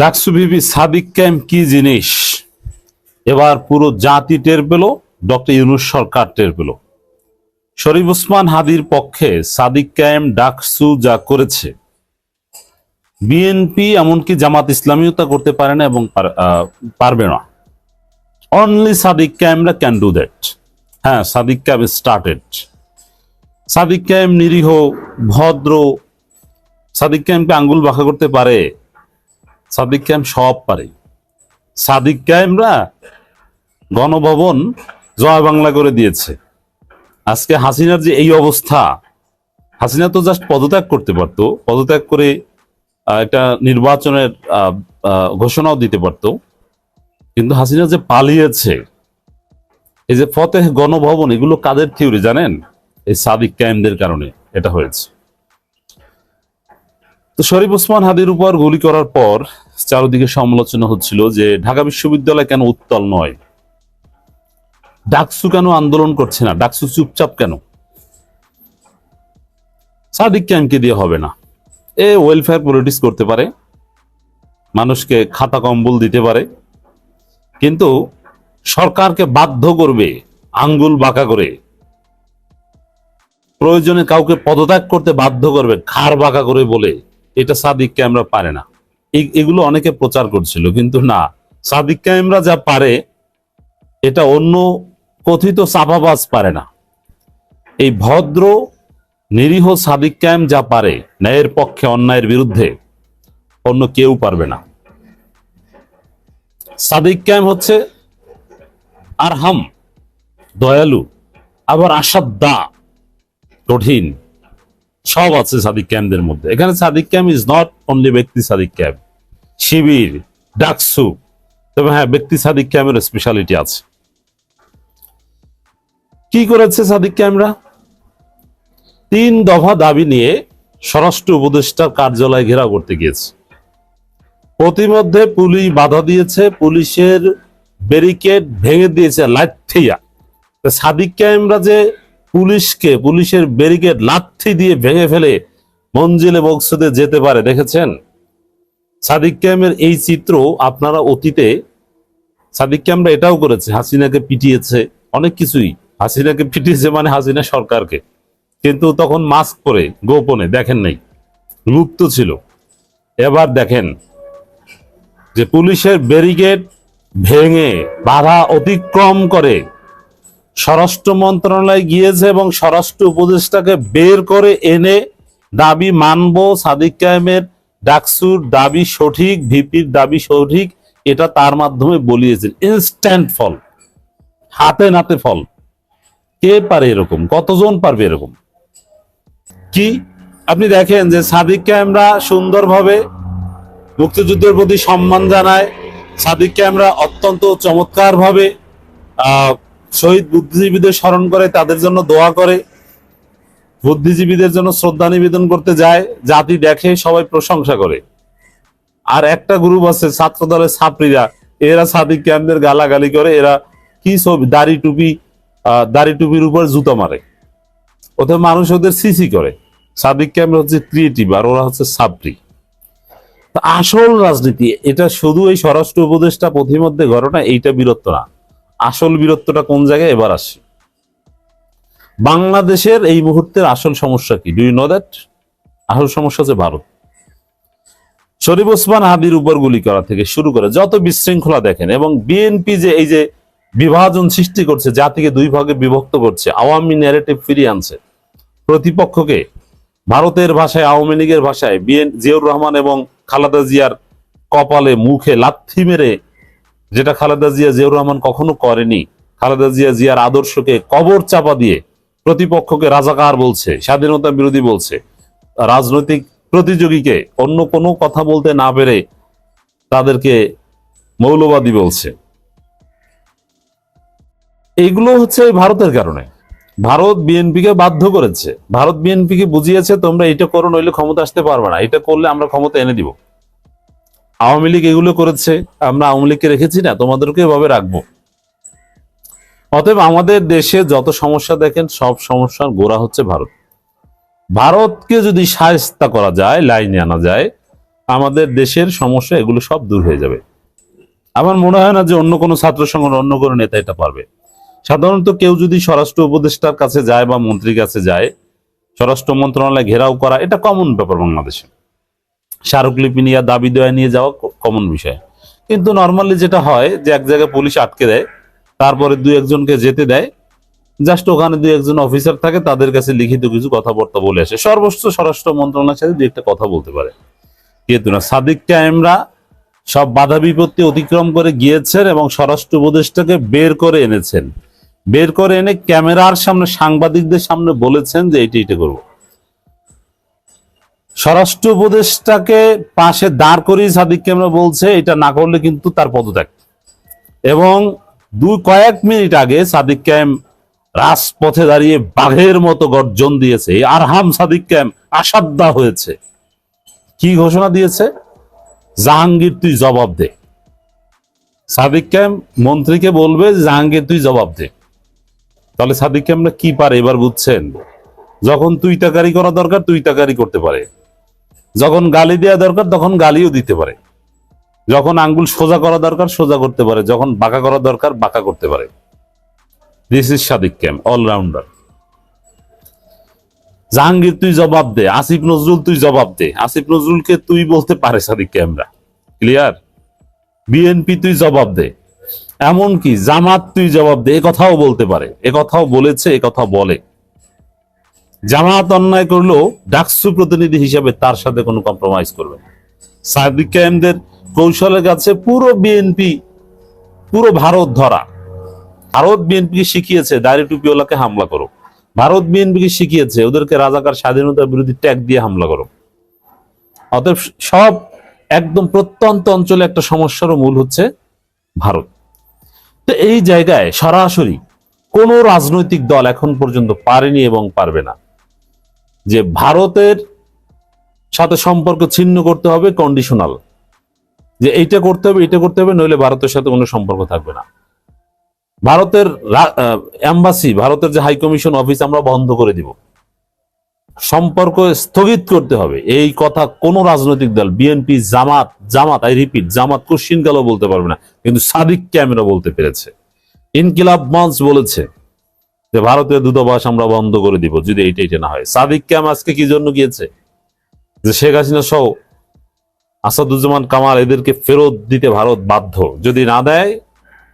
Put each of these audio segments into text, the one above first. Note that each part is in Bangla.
ডাকসু বিবি সাদিক ক্যাম্প কি জিনিস? এবার পুরো জাতি টের পেল, ডক্টর ইউনুস সরকার টের পেল। শরীফ ওসমান হাদির পক্ষে সাদিক ক্যাম্প ডাকসু যা করেছে, বিএনপি এমনকি জামাত ইসলামীও তা করতে পারে না এবং পারবে না। অনলি সাদিক ক্যাম্পরা ক্যান ডু দ্যাট হ্যাঁ সাদিক ক্যাম্প স্টার্টেড সাদিক ক্যাম্প নিরীহ, ভদ্র, সাদিক ক্যাম্পকে আঙ্গুল বাঁকা করতে পারে। সাদিক ক্যাম্প সব পারে। সাদিক ক্যাম্পরা গণভবন জয় বাংলা করে দিয়েছে। আজকে হাসিনার যে এই অবস্থা, হাসিনা তো জাস্ট পদত্যাগ করতে পারতো, পদত্যাগ করে একটা নির্বাচনের ঘোষণাও দিতে পারতো। কিন্তু হাসিনা যে পালিয়েছে, এই যে ফতেহ গণভবন, এগুলো কাদের থিওরি জানেন? এই সাদিক ক্যাম্পদের কারণে এটা হয়েছে। তো শরীফ ওসমান হাদির উপর গুলি করার পর চারদিকে সমালোচনা হচ্ছিল যে ঢাকা বিশ্ববিদ্যালয় কেন উত্তল নয়? ডাকসু কেন আন্দোলন করছে না? ডাকসু চুপচাপ কেন? সাদিক ক্যাম্পকে দিয়ে হবে না। এ ওয়েলফেয়ার পলিটিক্স করতে পারে, মানুষকে খাতা কম্বল দিতে পারে, কিন্তু সরকারকে বাধ্য করবে, আঙ্গুল বাঁকা করে, প্রয়োজনে কাউকে পদত্যাগ করতে বাধ্য করবে, ঘাড় বাঁকা করে বলে। এটা সাদিককে আমরা পারে না। এগুলো অনেকে প্রচার করছিল, কিন্তু না। সাদিক আমরা যা পারে, এটা অন্য কথিত চাপাবাজ পারে না। এই ভদ্র, নিরীহ সাদিক ক্যাম যা পারে, ন্যায়ের পক্ষে অন্যায়ের বিরুদ্ধে, অন্য কেউ পারবে না। সাদিক ক্যাম হচ্ছে আরহাম, দয়ালু, আবার আসাদ্দা কঠিন। সব আছে সাদিক ক্যাম্পদের মধ্যে। এখানে Sadik Kayem is not only ব্যক্তি সাদিক ক্যাম্প শিবির, ডাকসু, তবে হ্যাঁ ব্যক্তি সাদিক ক্যাম্পের স্পেশালিটি আছে। কি করেছে সাদিক ক্যাম্পরা তিন দফা দাবি নিয়ে স্বরাষ্ট্র উপদেষ্টার কার্যালয় ঘেরাও করতে গিয়েছে। প্রতিমধ্যে পুলিশ বাধা দিয়েছে, পুলিশের ব্যারিকেড ভেঙে দিয়েছে লাথিয়া তো সাদিক ক্যাম্পরা যে পুলিশকে, পুলিশের ব্যারিকেড লাথি দিয়ে ভেঙে ফেলে মঞ্জিলে বক্সতে যেতে পারে, দেখেছেন? সাদিক ক্যামের এই চিত্র আপনারা অতীতে, সাদিক ক্যাম্পরা এটাও করেছে, হাসিনাকে পিটিয়েছে, অনেক কিছুই। হাসিনাকে পিটিয়েছে মানে হাসিনা সরকারকে। কিন্তু তখন মাস্ক পরে, গোপনে, দেখেন নাই। লুপ্ত ছিল। এবার দেখেন যে পুলিশের ব্যারিকেড ভেঙে, বাধা অতিক্রম করে স্বরাষ্ট্র মন্ত্রণালয় গিয়েছে এবং স্বরাষ্ট্র উপদেষ্টাকে বের করে এনে দাবি মানব, সাদিক কায়েমের ডাকসুর দাবি সঠিক, ভিপির দাবি সঠিক, এটা তার মাধ্যমে বলিয়েছেন ইনস্ট্যান্ট ফল হাতে নাতে ফল কে পারে এরকম? কতজন পারবে এরকম? কি? আপনি দেখেন যে সাদিক আমরা সুন্দরভাবে মুক্তিযুদ্ধের প্রতি সম্মান জানায়। সাদিক আমরা অত্যন্ত চমৎকার ভাবে শহীদ বুদ্ধিজীবীদের স্মরণ করে, তাদের জন্য দোয়া করে, বুদ্ধিজীবীদের জন্য শ্রদ্ধা নিবেদন করতে যায়, জাতি দেখে, সবাই প্রশংসা করে। আর একটা গ্রুপ আছে ছাত্র দলের ছাত্রীরা, এরা সাদিক ক্যাম্পের গালাগালি করে, এরা কি ছবি, দাড়ি টুপি দাড়ি টুপির উপর জুতো মারে। ওদের মানুষ ওদের সিসি করে। সাদিক ক্যাম্প হচ্ছে ক্রিয়েটিভ আর ওরা হচ্ছে সাবরি আসল রাজনীতি, এটা শুধু এই স্বরাষ্ট্র উপদেষ্টা পথিমধ্যে ঘটনা, এইটা বীরত্ব না। আসল বীরত্বটা কোন জায়গায়? এবার আসে। বাংলাদেশের এই মুহূর্তের আসল সমস্যা কি? ডু ইউ নো দ্যাট আসল সমস্যা হচ্ছে ভারত। শরীফ ওসমান হাদির উপর গুলি করা থেকে শুরু করে যত বিশৃঙ্খলা দেখেন এবং বিএনপি যে এই যে বিভাজন সৃষ্টি করছে জাতিকে দুই ভাগে বিভক্ত করছে, আওয়ামী ন্যারেটিভ ফিরিয়ে আনছে, প্রতিপক্ষকে ভারতের ভাষায়, আওয়ামী লীগের ভাষায় বিএন জিয়াউর রহমান এবং খালাদা জিয়ার কপালে, মুখে লাথি মেরে যেটা খালেদা জিয়া জিয়াউর রহমান কখনো করেনি। খালেদা জিয়া জিয়ার আদর্শকে কবর চাপা দিয়ে প্রতিপক্ষকে রাজাকার বলছে, স্বাধীনতা বিরোধী বলছে, রাজনৈতিক প্রতিযোগীকে অন্য কোনো কথা বলতে না পেরে তাদেরকে মৌলবাদী বলছে। এগুলো হচ্ছে ভারতের কারণে। ভারত বিএনপিকে বাধ্য করেছে। ভারত বিএনপিকে বুঝিয়েছে, তোমরা এটা করো, নইলে ক্ষমতা আসতে পারবে না। এটা করলে আমরা ক্ষমতা এনে দিব। আওয়ামী লীগ এগুলো করেছে, আমরা আওয়ামী লীগকে রেখেছি না, তোমাদেরকে এভাবে রাখব। অতএব আমাদের দেশে যত সমস্যা দেখেন, সব সমস্যার গোড়া হচ্ছে ভারত। ভারতকে যদি সায়স্তা করা যায়, লাইনে আনা যায়, আমাদের দেশের সমস্যা এগুলো সব দূর হয়ে যাবে। আমার মনে হয় না যে অন্য কোনো ছাত্র সংগঠন, অন্য কোনো নেতা এটা পারবে। সাধারণত কেউ যদি স্বরাষ্ট্র উপদেষ্টার কাছে যায় বা মন্ত্রীর কাছে যায়, স্বরাষ্ট্র মন্ত্রণালয় ঘেরাও করা, এটা কমন ব্যাপার বাংলাদেশে। স্মারকলিপি নিয়ে দাবি দেওয়া নিয়ে যাওয়া কমন বিষয়। কিন্তু নর্মালি যেটা হয় যে এক জায়গায় পুলিশ আটকে দেয়, তারপরে দু একজনকে যেতে দেয় জাস্ট ওখানে দু একজন অফিসার থাকে, তাদের কাছে লিখিত কিছু কথাবার্তা বলে আসে। সর্বোচ্চ স্বরাষ্ট্র মন্ত্রণালয়ের সাথে দু একটা কথা বলতে পারে। কিন্তু না, সাদিক কায়েমরা সব বাধা বিপত্তি অতিক্রম করে গিয়েছেন এবং স্বরাষ্ট্র উপদেষ্টাকে বের করে এনেছেন। বের করে এনে ক্যামেরার সামনে, সাংবাদিকদের সামনে বলেছেন যে এইটা এটা করব। স্বরাষ্ট্র উপদেষ্টাকে পাশে দাঁড় করিয়ে সাদিক ক্যামেরা বলছে, এটা না করলে কিন্তু তার পদত্যাগ। এবং দুই কয়েক মিনিট আগে সাদিক ক্যাম রাজপথে দাঁড়িয়ে বাঘের মতো গর্জন দিয়েছে। আরহাম সাদিক ক্যাম আসাদ্দা হয়েছে। কি ঘোষণা দিয়েছে? জাহাঙ্গীর, তুই জবাব দে। সাদিক ক্যাম মন্ত্রীকে বলবে, জাহাঙ্গীর, তুই জবাব দে। তাহলে সাদিক ক্যামরা কি পারে, এবার বুঝছেন? যখন তুই তাকারি করা দরকার, তুই তাকারি করতে পারে। যখন গালি দেওয়া দরকার, তখন গালিও দিতে পারে। যখন আঙ্গুল সোজা করা দরকার, সোজা করতে পারে। যখন বাঁকা করা দরকার, বাঁকা করতে পারে। This is Sadik Kayem allrounder Jahangir, তুই জবাব দে। আসিফ নজরুল, তুই জবাব দে। আসিফ নজরুলকে তুই বলতে পারে সাদিক ক্যামরা ক্লিয়ার বিএনপি তুই জবাব দে। এমনকি জামাত, তুই জবাব দে। এ কথাও বলতে পারে। এ কথাও বলেছে, এ কথা বলে। জামাত অন্যায় করলেও ডাকসু প্রতিনিধি হিসেবে তার সাথে কোনো কম্প্রোমাইজ করবে সাদিক কায়েমদের কৌশলের কাছে পুরো বিএনপি পুরো ভারত ধরা। ভারত বিএনপিকে শিখিয়েছে, দাড়ি টুপিওয়ালাকে হামলা করো। ভারত বিএনপিকে শিখিয়েছে, ওদেরকে রাজাকার স্বাধীনতার বিরোধী ট্যাগ দিয়ে হামলা করো। অতএব সব একদম প্রত্যন্ত অঞ্চলে একটা সমস্যারও মূল হচ্ছে ভারত। তো এই জায়গায় সরাসরি কোন রাজনৈতিক দল এখন পর্যন্ত পারেনি এবং পারবে না। যে ভারতের সাথে সম্পর্ক ছিন্ন করতে হবে কন্ডিশনাল যে এইটা করতে হবে এটা করতে হবে, নইলে ভারতের সাথে কোনো সম্পর্ক থাকবে না। ভারতের এম্বাসি ভারতের যে হাই কমিশন অফিস আমরা বন্ধ করে দিব। সম্পর্ক স্থগিত করতে হবে। এই কথা কোন রাজনৈতিক দল BNP Jamaat Jamaat I repeat Jamaat question কালও বলতে পারবে না, কিন্তু সাদিক ক্যামেরা বলতে পেরেছে। ইনকিলাব মঞ্চ বলেছে যে ভারতীয় দূতাবাস আমরা বন্ধ করে দিব যদি এইটা এইটা না হয়। সাদিক ক্যাম আজকে কি জন্য গিয়েছে? যে শেখ হাসিনা সহ আসাদুজ্জামান কামাল এদেরকে ফেরত দিতে ভারত বাধ্য। যদি না দেয়,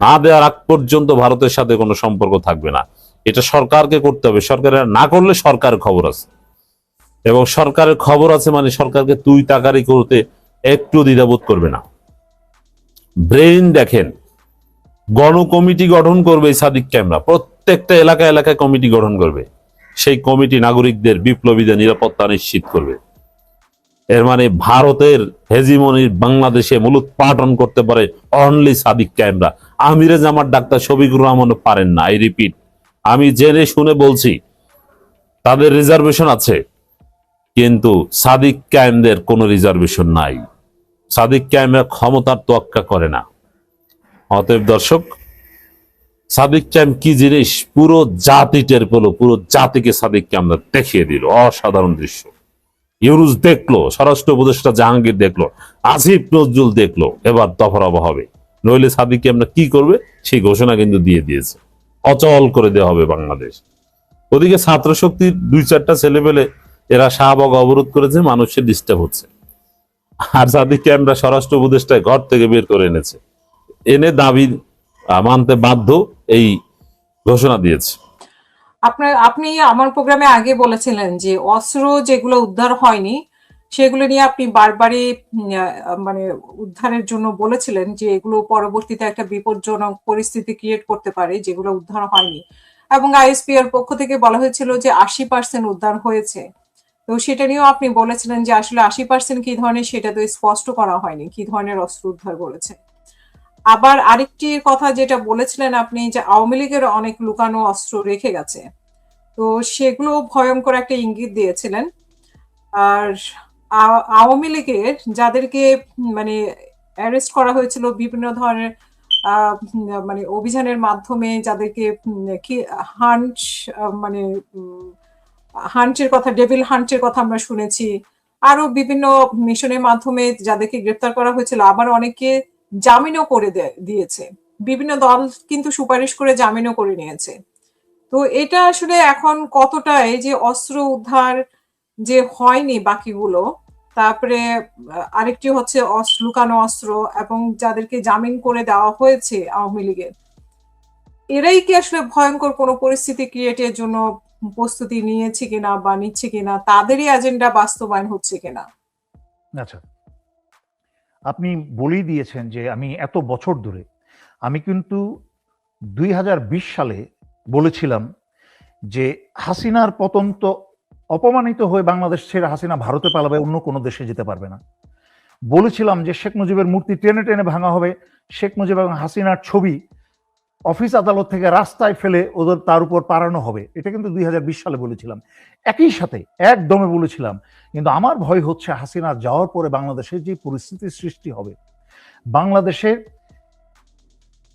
না দেওয়ার আগ পর্যন্ত ভারতের সাথে কোনো সম্পর্ক থাকবে না। এটা সরকারকে করতে হবে। সরকারের না করলে সরকার খবর আছে। এবং সরকারের খবর আছে মানে সরকারকে তুই তাকারি করতে একটু দ্বিধাবোধ করবে না। ব্রেইন দেখেন গণ কমিটি গঠন করবে সাদিক ক্যামেরা। প্রত্যেকটা এলাকা এলাকায় কমিটি গঠন করবে। সেই কমিটি নাগরিকদের বিপ্লবীদের নিরাপত্তা নিশ্চিত করবে। এর মানে ভারতের হেজিমনির বাংলাদেশে মূলত পাঠন করতে পারে অনলি সাদিক ক্যামেরা। আমিরে জামার ডাক্তার শফিকুর রহমানও পারেন না, আই রিপিট। আমি জেনে শুনে বলছি, তাদের রিজার্ভেশন আছে, কিন্তু সাদিক ক্যামদের কোনো রিজার্ভেশন নাই। সাদিক ক্যামেরা ক্ষমতার তোয়াক্কা করে না। অতএব দর্শক সাদিক ক্যাম কি জিনিস? পুরো জাতি টের পেল, পুরো জাতিকে সাদিক ক্যামরা দেখিয়ে দিল। অসাধারণ দৃশ্য। ইউরুজ দেখল, স্বরাষ্ট্র উপদেষ্টা জাহাঙ্গীর দেখল, আসিফ নজরুল দেখল, এবার দফারফা হবে। নইলে সাদিক ক্যামরা কি করবে? সেই ঘোষণা কিন্তু দিয়ে দিয়েছে। অচল করে দেওয়া হবে বাংলাদেশ। ওদিকে ছাত্র শক্তির দুই চারটা ছেলে পেলে এরা শাহবাগ অবরোধ করেছে, মানুষের ডিস্টার্ব হচ্ছে। আর সাদিককে আমরা স্বরাষ্ট্র উপদেষ্টায় ঘর থেকে বের করে এনেছে। এনে দাবি মানতে বাধ্য এই ঘোষণা দিয়েছে। আপনার, আপনি আমার প্রোগ্রামে আগে বলেছিলেন যে অস্ত্র যেগুলো উদ্ধার হয়নি, সেগুলো নিয়ে আপনি বারবারই মানে উদ্ধারের জন্য বলেছিলেন যে এগুলো পরবর্তীতে একটা বিপজ্জনক পরিস্থিতি ক্রিয়েট করতে পারে, যেগুলো উদ্ধার হয়নি। এবং আইএসপি এর পক্ষ থেকে বলা হয়েছিল যে আশি পার্সেন্ট উদ্ধার হয়েছে। তো সেটা নিয়েও আপনি বলেছিলেন যে আসলে আশি পার্সেন্ট কি ধরনের, সেটা তো স্পষ্ট করা হয়নি, কি ধরনের অস্ত্র উদ্ধার করেছে। আবার আরেকটি কথা যেটা বলেছিলেন আপনি যে আওয়ামী লীগের অনেক লুকানো অস্ত্র রেখে গেছে। তো সেগুলো ভয়ঙ্কর একটা ইঙ্গিত দিয়েছিলেন। আর আওয়ামী লীগের যাদেরকে মানে অ্যারেস্ট করা হয়েছিল বিভিন্ন ধরনের মানে অভিযানের মাধ্যমে যাদেরকে হান্ট মানে হান্টের কথা, ডেভিল হান্টের কথা আমরা শুনেছি। আরও বিভিন্ন মিশনের মাধ্যমে যাদেরকে গ্রেপ্তার করা হয়েছিল। আবার অনেকে জামিনও করে দিয়েছে। বিভিন্ন দল কিন্তু সুপারিশ করে জামিনও করে নিয়েছে। তো এটা আসলে এখন কতটা এই যে অস্ত্র উদ্ধার যে হয়নি বাকিগুলো, তারপরে আরেকটি হচ্ছে লুকানো অস্ত্র এবং যাদেরকে জামিন করে দেওয়া হয়েছে আওয়ামী লীগের। এরাই কি আসলে ভয়ঙ্কর কোনো পরিস্থিতি ক্রিয়েটের জন্য প্রস্তুতি নিয়েছে কিনা বা নিচ্ছে কিনা, তাদেরই এজেন্ডা বাস্তবায়ন হচ্ছে কিনা? আচ্ছা। আপনি বলেই দিয়েছেন যে আমি এত বছর ধরে, আমি কিন্তু দুই হাজার বিশ সালে বলেছিলাম যে হাসিনার পতন তো অপমানিত হয়ে বাংলাদেশ ছেড়ে হাসিনা ভারতে পালাবে, অন্য কোনো দেশে যেতে পারবে না। বলেছিলাম যে শেখ মুজিবের মূর্তি টেনে টেনে ভাঙা হবে, শেখ মুজিব এবং হাসিনার ছবি অফিস আদালত থেকে রাস্তায় ফেলে ওদের তার উপর পারানো হবে। এটা কিন্তু দুই হাজার বিশ সালে বলেছিলাম। একই সাথে একদমে বলেছিলাম, কিন্তু আমার ভয় হচ্ছে হাসিনা যাওয়ার পরে বাংলাদেশের যে পরিস্থিতির সৃষ্টি হবে। বাংলাদেশে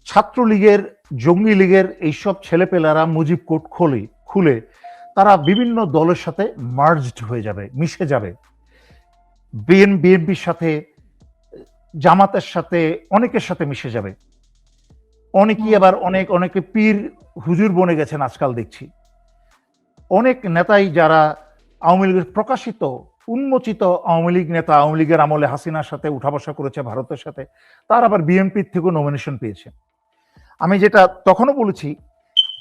ছাত্রলীগের জঙ্গি লীগের এইসব ছেলেপেলারা মুজিব কোর্ট খোলে, খুলে, তারা বিভিন্ন দলের সাথে মার্জড হয়ে যাবে, মিশে যাবে। বিএন, বিএনপির সাথে, জামাতের সাথে, অনেকের সাথে মিশে যাবে। অনেকেই আবার অনেক অনেকে পীর হুজুর বনে গেছেন আজকাল দেখছি। অনেক নেতাই যারা আওয়ামী লীগের প্রকাশিত উন্মোচিত আওয়ামী লীগ নেতা আওয়ামী লীগের আমলে হাসিনার সাথে উঠা বসা করেছে ভারতের সাথে তার আবার বিএনপির থেকেও নমিনেশন পেয়েছে। আমি যেটা তখনও বলেছি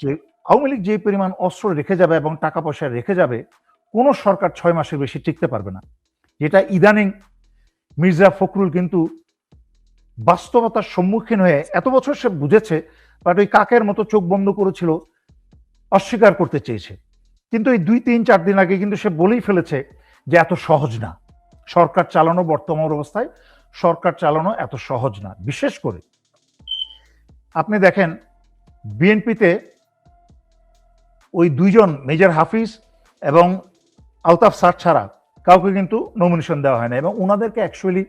যে আওয়ামী লীগ যে পরিমাণ অস্ত্র রেখে যাবে এবং টাকা পয়সা রেখে যাবে কোনো সরকার ছয় মাসের বেশি টিকতে পারবে না। যেটা ইদানিং মির্জা ফখরুল কিন্তু বাস্তবতার সম্মুখীন হয়ে এত বছর সে বুঝেছে বাট ওই কাকের মতো চোখ বন্ধ করেছিল, অস্বীকার করতে চেয়েছে। কিন্তু এই দুই, তিন, চার দিন আগে কিন্তু সে বলেই ফেলেছে যে এত সহজ না। সরকার চালানো বর্তমান অবস্থায়, সরকার চালানো এত সহজ না, বিশেষ করে। আপনি দেখেন, বিএনপিতে ওই দুইজন মেজর হাফিজ এবং আলতাফ সার ছাড়া কাউকে কিন্তু নমিনেশন দেওয়া হয় না এবং ওনাদেরকে অ্যাকচুয়ালি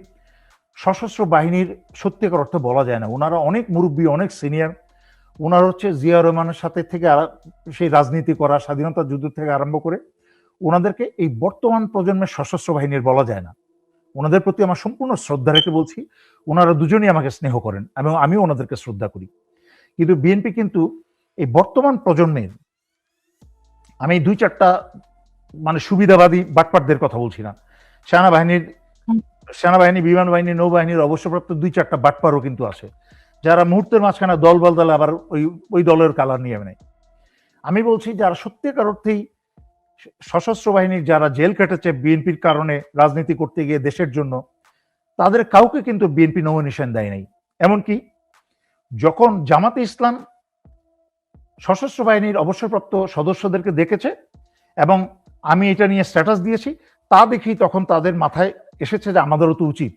সশস্ত্র বাহিনীর সত্যিকার অর্থে বলা যায় না। ওনারা অনেক মুরব্বী, অনেক সিনিয়র। ওনার হচ্ছে জিয়া রহমানের সাথে থেকে সেই রাজনীতি করা, স্বাধীনতা যুদ্ধ থেকে আরম্ভ করে ওনাদেরকে এই বর্তমান প্রজন্মের সশস্ত্র বাহিনীর বলা যায় না। ওনাদের প্রতি আমার সম্পূর্ণ শ্রদ্ধা রেখে বলছি ওনারা দুজনেই আমাকে স্নেহ করেন এবং আমিও ওনাদেরকে শ্রদ্ধা করি। কিন্তু বিএনপি কিন্তু এই বর্তমান প্রজন্মের, আমি দুই চারটা মানে সুবিধাবাদী বাটপাটদের কথা বলছি না। সেনাবাহিনীর। সেনাবাহিনী, বিমান বাহিনী, নৌবাহিনীর অবসরপ্রাপ্ত দুই চারটা বাটপারও কিন্তু আছে, যারা মুহূর্তের মাঝখানে দল বল দলে আবার ওই ওই দলের কালার নিয়ে নেয়। আমি বলছি যারা সত্যিকার অর্থেই সশস্ত্র বাহিনীর যারা জেল কেটেছে বিএনপির কারণে রাজনীতি করতে গিয়ে দেশের জন্য, তাদের কাউকে কিন্তু বিএনপি নমিনেশন দেয় নাই। এমনকি যখন জামাতে ইসলাম সশস্ত্র বাহিনীর অবসরপ্রাপ্ত সদস্যদেরকে দেখেছে এবং আমি এটা নিয়ে স্ট্যাটাস দিয়েছি, তা দেখি তখন তাদের মাথায় এসেছে যে আমাদেরও তো উচিত।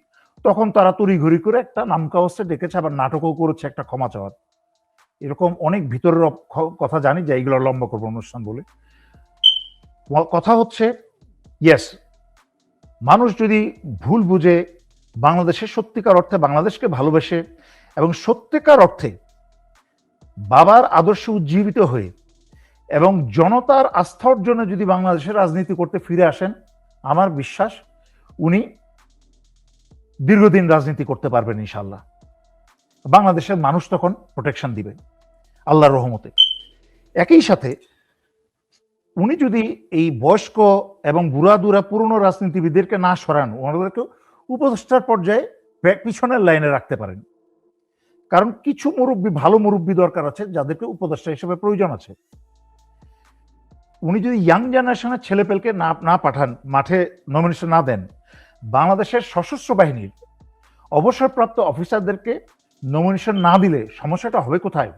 তখন তারা তড়িঘড়ি করে একটা নামকাওয়াজে ডেকেছে, আবার নাটকও করেছে, একটা ক্ষমা চাওয়ার। এরকম অনেক ভিতরের কথা জানি, যে এইগুলো লম্বা করব অনুষ্ঠান বলে। কথা হচ্ছে ইয়েস মানুষ যদি ভুল বুঝে বাংলাদেশের সত্যিকার অর্থে বাংলাদেশকে ভালোবেসে এবং সত্যিকার অর্থে বাবার আদর্শে উজ্জীবিত হয়ে এবং জনতার আস্থা অর্জনে যদি বাংলাদেশের রাজনীতি করতে ফিরে আসেন, আমার বিশ্বাস উনি দীর্ঘদিন রাজনীতি করতে পারবেন ইনশাল্লাহ বাংলাদেশের মানুষ তখন প্রোটেকশন দিবে, আল্লাহর রহমতে। একই সাথে উনি যদি এই বয়স্ক এবং বুড়া দুরা পুরনো রাজনীতিবিদদেরকে না সরান, ওনাদেরকে উপদেষ্টার পর্যায়ে পিছনের লাইনে রাখতে পারেন। কারণ কিছু মুরব্বী, ভালো মুরব্বী দরকার আছে যাদেরকে উপদেষ্টা হিসেবে প্রয়োজন আছে। উনি যদি ইয়াং জেনারেশনের ছেলেপেলকে না না পাঠান, মাঠে নমিনেশন না দেন বাংলাদেশের সশস্ত্র বাহিনীর অবসরপ্রাপ্ত অফিসারদেরকে নমিনেশন না দিলে সমস্যাটা হবে কোথায়?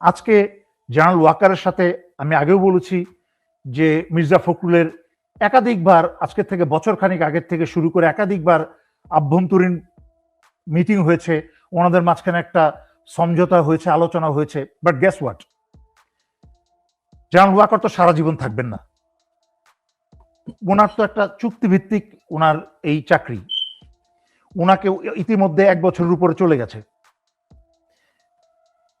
আজকে জেনারেল ওয়াকারের সাথে আমি আগেও বলেছি যে মির্জা ফখরুলের একাধিকবার আজকে থেকে বছর খানিক আগের থেকে শুরু করে একাধিকবার আভ্যন্তরীণ মিটিং হয়েছে। ওনাদের মাঝখানে একটা সমঝোতা হয়েছে, আলোচনা হয়েছে। But guess what general Waker তো সারা জীবন থাকবেন না। ওনার তো একটা চুক্তিভিত্তিক ওনার এই চাকরি। ওনাকে ইতিমধ্যে এক বছরের উপরে চলে গেছে।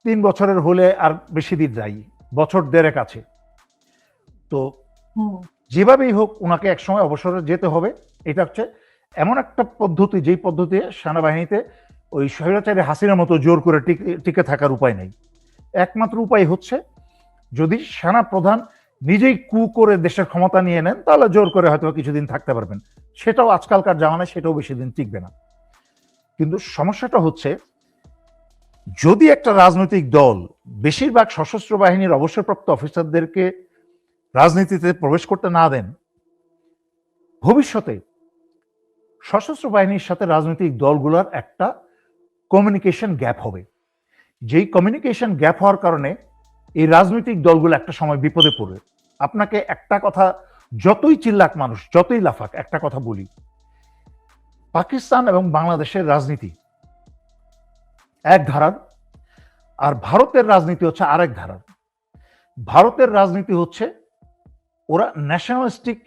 তিন বছরের হলে আর বেশি দিন যাই বছর দেড়েক আছে। তো যেভাবেই হোক ওনাকে একসময় অবসরে যেতে হবে। এটা হচ্ছে এমন একটা পদ্ধতি যেই পদ্ধতি সেনাবাহিনীতে ওই স্বৈরাচারী হাসিনার মতো জোর করে টিকে- টিকে থাকার উপায় নেই। একমাত্র উপায় হচ্ছে যদি সেনা প্রধান নিজেই কু করে দেশের ক্ষমতা নিয়ে নেন, তাহলে জোর করে হয়তো কিছুদিন থাকতে পারবেন। সেটাও আজকালকার জামানায় সেটাও বেশি দিন টিকবে না। কিন্তু সমস্যাটা হচ্ছে, যদি একটা রাজনৈতিক দল বেশিরভাগ সশস্ত্র বাহিনীর অবসরপ্রাপ্ত অফিসারদেরকে রাজনীতিতে প্রবেশ করতে না দেন, ভবিষ্যতে সশস্ত্র বাহিনীর সাথে রাজনৈতিক দলগুলোর একটা কমিউনিকেশন গ্যাপ হবে। যেই কমিউনিকেশন গ্যাপ হওয়ার কারণে এই রাজনৈতিক দলগুলো একটা সময় বিপদে পড়বে। আপনাকে একটা কথা, যতই চিল্লাক মানুষ, যতই লাফাক, একটা কথা বলি। পাকিস্তান এবং বাংলাদেশের রাজনীতি এক ধারার, আর ভারতের রাজনীতি হচ্ছে আরেক ধারার। ভারতের রাজনীতি হচ্ছে, ওরা ন্যাশনালিস্টিক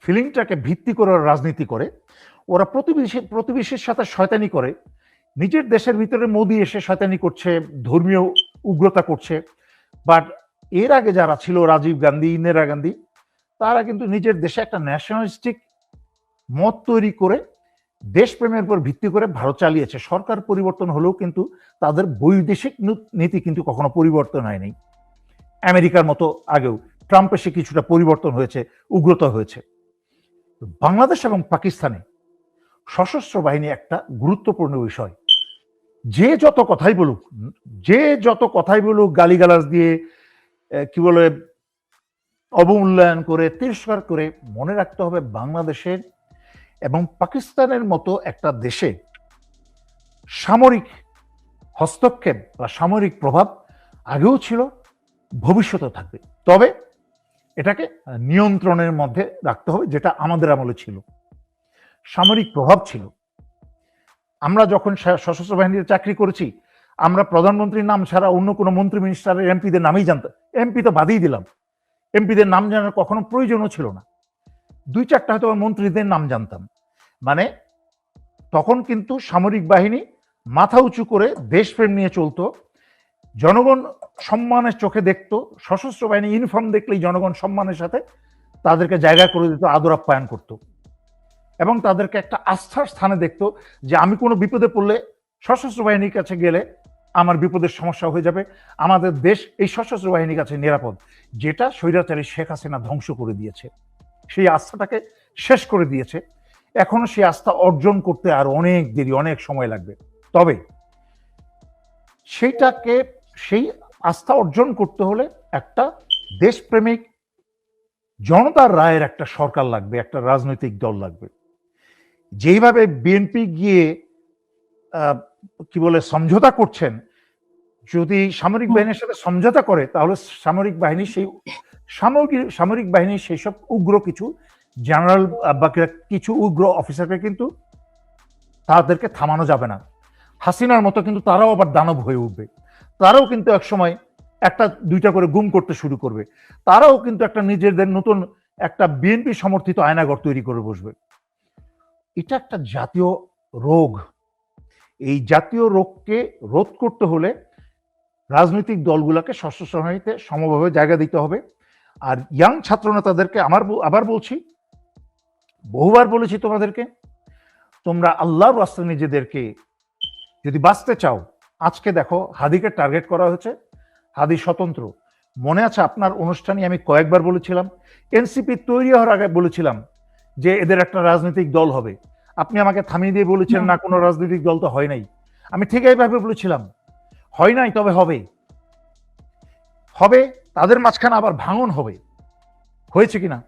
ফিলিংটাকে ভিত্তি করে রাজনীতি করে, ওরা প্রতিবেশী, প্রতিবেশীর সাথে শয়তানি করে, নিজের দেশের ভিতরে মোদি এসে শয়তানি করছে, ধর্মীয় উগ্রতা করছে বাট এর আগে যারা ছিল রাজীব গান্ধী, ইন্দিরা গান্ধী, তারা কিন্তু নিজের দেশে একটা ন্যাশনালিস্টিক মত তৈরি করে দেশপ্রেমের উপর ভিত্তি করে ভারত চালিয়েছে। সরকার পরিবর্তন হলেও কিন্তু তাদের বৈদেশিক নীতি কিন্তু কখনো পরিবর্তন হয়নি। আমেরিকার মতো আগেও ট্রাম্প এসে কিছুটা পরিবর্তন হয়েছে, উগ্রতা হয়েছে। বাংলাদেশ এবং পাকিস্তানে সশস্ত্র বাহিনী একটা গুরুত্বপূর্ণ বিষয়। যে যত কথাই বলুক, যে যত কথাই বলুক গালিগালাজ দিয়ে কি বলে, অবমূল্যায়ন করে, তিরস্কার করে মনে রাখতে হবে বাংলাদেশের এবং পাকিস্তানের মতো একটা দেশে সামরিক হস্তক্ষেপ বা সামরিক প্রভাব আগেও ছিল ভবিষ্যতে থাকবে। তবে এটাকে নিয়ন্ত্রণের মধ্যে রাখতে হবে, যেটা আমাদের আমলে ছিল। সামরিক প্রভাব ছিল। আমরা যখন সশস্ত্র বাহিনীতে চাকরি করেছি আমরা প্রধানমন্ত্রীর নাম ছাড়া অন্য কোনো মন্ত্রী মিনিস্টারের এমপিদের নামই জানতাম এমপি তো বাদই দিলাম। এমপিদের নাম জানার কখনো প্রয়োজনও ছিল না। দুই চারটা হয়তো মন্ত্রীদের নাম জানতাম। মানে তখন কিন্তু সামরিক বাহিনী মাথা উঁচু করে দেশপ্রেম নিয়ে চলতো। জনগণ সম্মানের চোখে দেখতো। সশস্ত্র বাহিনী ইউনিফর্ম দেখলেই জনগণ সম্মানের সাথে তাদেরকে জায়গা করে দিত, আদর আপ্যায়ন করতো। এবং তাদেরকে একটা আস্থার স্থানে দেখতো যে আমি কোনো বিপদে পড়লে সশস্ত্র বাহিনীর কাছে গেলে আমার বিপদের সমস্যা হয়ে যাবে। আমাদের দেশ এই সশস্ত্র বাহিনীর কাছে নিরাপদ, যেটা স্বৈরাচারী শেখ হাসিনা ধ্বংস করে দিয়েছে। সেই আস্থাটাকে শেষ করে দিয়েছে। এখনও সেই আস্থা অর্জন করতে আর অনেক দেরি, অনেক সময় লাগবে। তবে সেইটাকে, সেই আস্থা অর্জন করতে হলে একটা দেশপ্রেমিক জনতার রায়ের একটা সরকার লাগবে, একটা রাজনৈতিক দল লাগবে। যেইভাবে বিএনপি গিয়ে কি বলে সমঝোতা করছেন যদি সামরিক বাহিনীর সাথে সমঝোতা করে তাহলে সামরিক বাহিনী সেই সামরিক সামরিক বাহিনীর সেই সব উগ্র কিছু জেনারেল বা কিছু উগ্র অফিসারকে কিন্তু তাদেরকে থামানো যাবে না। হাসিনার মতো কিন্তু তারাও আবার দানব হয়ে উঠবে। তারাও কিন্তু এক সময় একটা দুইটা করে গুম করতে শুরু করবে। তারাও কিন্তু একটা নিজেদের নতুন একটা বিএনপি সমর্থিত আয়নাগর তৈরি করে বসবে। এটা একটা জাতীয় রোগ। এই জাতীয় রোগকে রোধ করতে হলে রাজনৈতিক দলগুলোকে সশস্ত্র বাহিনীতে সমভাবে জায়গা দিতে হবে। আর ইয়াং ছাত্র নেতাদেরকে আমার আবার বলছি, বহুবার বলেছি তোমাদেরকে, তোমরা আল্লাহর রাস্তা নিজেদেরকে যদি বাঁচতে চাও, আজকে দেখো হাদিকে টার্গেট করা হয়েছে। হাদি স্বতন্ত্র। মনে আছে আপনার অনুষ্ঠানে আমি কয়েকবার বলেছিলাম, এনসিপি তৈরি হওয়ার আগে বলেছিলাম যে এদের একটা রাজনৈতিক দল হবে। আপনি আমাকে থামিয়ে দিয়ে বলেছেন না। কোনো রাজনৈতিক দল তো হয় নাই। আমি ঠিক এইভাবে বলেছিলাম। হয় নাই তবে হবে। হবে তাদের মাঝখানে আবার ভাঙন হবে। হয়েছে কিনা?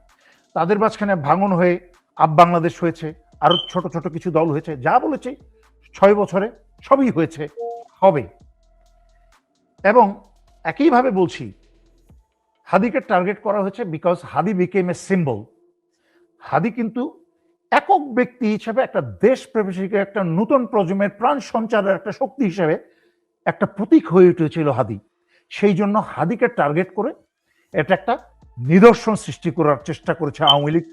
তাদের মাঝখানে ভাঙন হয়ে আপ বাংলাদেশ হয়েছে আরও ছোট ছোট কিছু দল হয়েছে যা বলেছে ছয় বছরে সবই হয়েছে হবে। এবং একইভাবে বলছি হাদিকে টার্গেট করা হয়েছে because Hadi became a symbol Hadi কিন্তু একক ব্যক্তি হিসেবে, একটা দেশ প্রেমিক একটা নতুন প্রজন্মের প্রাণ সঞ্চারের একটা শক্তি হিসেবে একটা প্রতীক হয়ে উঠেছিল হাদি। সেই জন্য হাদিকে টার্গেট করে এটা একটা নিদর্শন সৃষ্টি করার চেষ্টা করেছে আওয়ামী লীগ,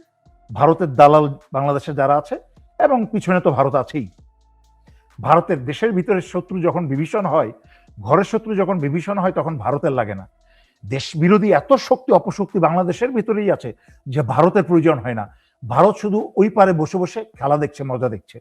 ভারতের দালাল বাংলাদেশে যারা আছে এবং পিছনে তো ভারত আছেই। ভারতের দেশের ভিতরে শত্রু যখন বিভীষণ হয়, ঘরের শত্রু যখন বিভীষণ হয়, তখন ভারতের লাগে না। দেশ বিরোধী এত শক্তি, অপশক্তি বাংলাদেশের ভিতরেই আছে যে ভারতের প্রয়োজন হয় না। ভারত শুধু ওই পারে বসে বসে খেলা দেখছে মজা দেখছে।